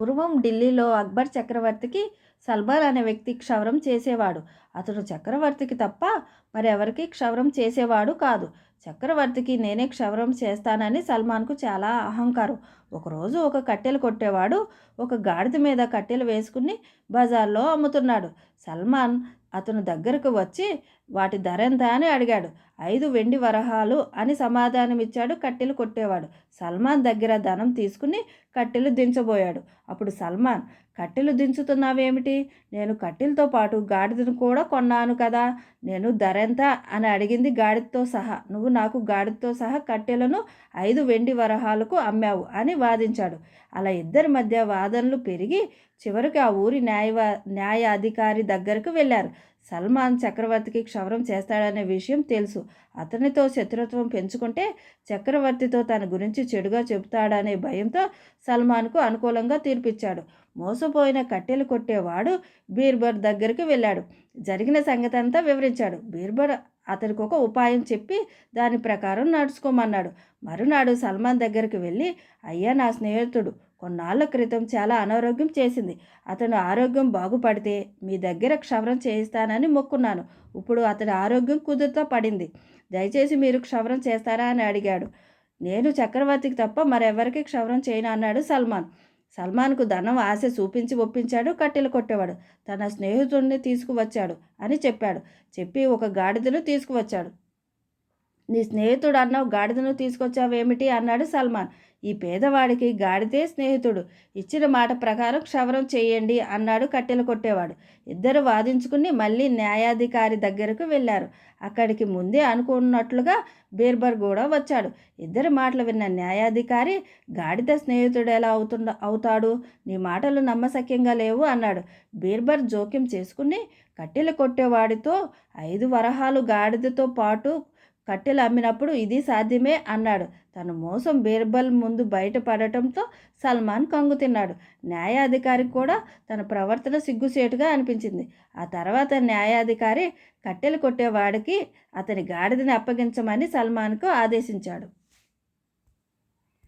పూర్వం ఢిల్లీలో అక్బర్ చక్రవర్తికి సల్మాన్ అనే వ్యక్తి క్షవరం చేసేవాడు. అతడు చక్రవర్తికి తప్ప మరెవరికి క్షవరం చేసేవాడు కాదు. చక్రవర్తికి నేనే క్షవరం చేస్తానని సల్మాన్కు చాలా అహంకారం. ఒకరోజు ఒక కట్టెలు కొట్టేవాడు. ఒక గాడిద మీద కట్టెలు వేసుకుని బజార్లో అమ్ముతున్నాడు. సల్మాన్ అతను దగ్గరకు వచ్చి వాటి ధర ఎంత? అని అడిగాడు. ఐదు వెండి వరహాలు అని సమాధానమిచ్చాడు కట్టెలు కొట్టేవాడు. సల్మాన్ దగ్గర ధనం తీసుకుని కట్టెలు దించబోయాడు. అప్పుడు సల్మాన్ కట్టెలు దించుతున్నావేమిటి? నేను కట్టెలతో పాటు గాడిదను కూడా కొన్నాను కదా నేను ధర ఎంత అని అడిగింది గాడిదతో సహా. నువ్వు నాకు గాడిదతో సహా కట్టెలను ఐదు వెండి వరహాలకు అమ్మావు అని వాదించాడు. అలా ఇద్దరి మధ్య వాదనలు పెరిగి చివరికి ఆ ఊరి న్యాయ న్యాయాధికారి దగ్గరకు వెళ్ళారు. సల్మాన్ చక్రవర్తికి క్షవరం చేస్తాడనే విషయం తెలుసు. అతనితో శత్రుత్వం పెంచుకుంటే చక్రవర్తితో తన గురించి చెడుగా చెబుతాడనే భయంతో సల్మాన్కు అనుకూలంగా తీర్పిచ్చాడు. మోసపోయిన కట్టెలు కొట్టేవాడు బీర్బర్ దగ్గరికి వెళ్ళాడు. జరిగిన సంగతి అంతా వివరించాడు. బీర్బర్ అతనికి ఒక ఉపాయం చెప్పి దాని ప్రకారం నడుచుకోమన్నాడు. మరునాడు సల్మాన్ దగ్గరికి వెళ్ళి అయ్యా నా స్నేహితుడు కొన్నాళ్ళ క్రితం చాలా అనారోగ్యం చేసింది. అతను ఆరోగ్యం బాగుపడితే మీ దగ్గర క్షవరం చేయిస్తానని మొక్కున్నాను. ఇప్పుడు అతని ఆరోగ్యం కుదురుతో పడింది. దయచేసి మీరు క్షవరం చేస్తారా అని అడిగాడు. నేను చక్రవర్తికి తప్ప మరెవరికి క్షవరం చేయను అన్నాడు సల్మాన్. సల్మాన్కు ధనం ఆశ చూపించి ఒప్పించాడు కట్టెలు కొట్టేవాడు. తన స్నేహితుడిని తీసుకువచ్చాడు అని చెప్పాడు. చెప్పి ఒక గాడిదను తీసుకువచ్చాడు. నీ స్నేహితుడు అన్నావు గాడిదను తీసుకొచ్చావేమిటి? అన్నాడు సల్మాన్. ఈ పేదవాడికి గాడిదే స్నేహితుడు. ఇచ్చిన మాట ప్రకారం క్షవరం చేయండి అన్నాడు కట్టెలు కొట్టేవాడు. ఇద్దరు వాదించుకుని మళ్ళీ న్యాయాధికారి దగ్గరకు వెళ్ళారు. అక్కడికి ముందే అనుకున్నట్లుగా బీర్బర్ కూడా వచ్చాడు. ఇద్దరి మాటలు విన్న న్యాయాధికారి గాడిద స్నేహితుడు ఎలా అవుతుండ అవుతాడు? నీ మాటలు నమ్మశక్యంగా లేవు అన్నాడు. బీర్బర్ జోక్యం చేసుకుని కట్టెలు కొట్టేవాడితో ఐదు వరహాలు గాడిదతో పాటు కట్టెలు అమ్మినప్పుడు ఇది సాధ్యమే అన్నాడు. తన మోసం బీర్బల్ ముందు బయటపడటంతో సల్మాన్ కంగు తిన్నాడు. న్యాయాధికారికి కూడా తన ప్రవర్తన సిగ్గుసేటుగా అనిపించింది. ఆ తర్వాత న్యాయాధికారి కట్టెలు కొట్టేవాడికి అతని గాడిదని అప్పగించమని సల్మాన్కు ఆదేశించాడు.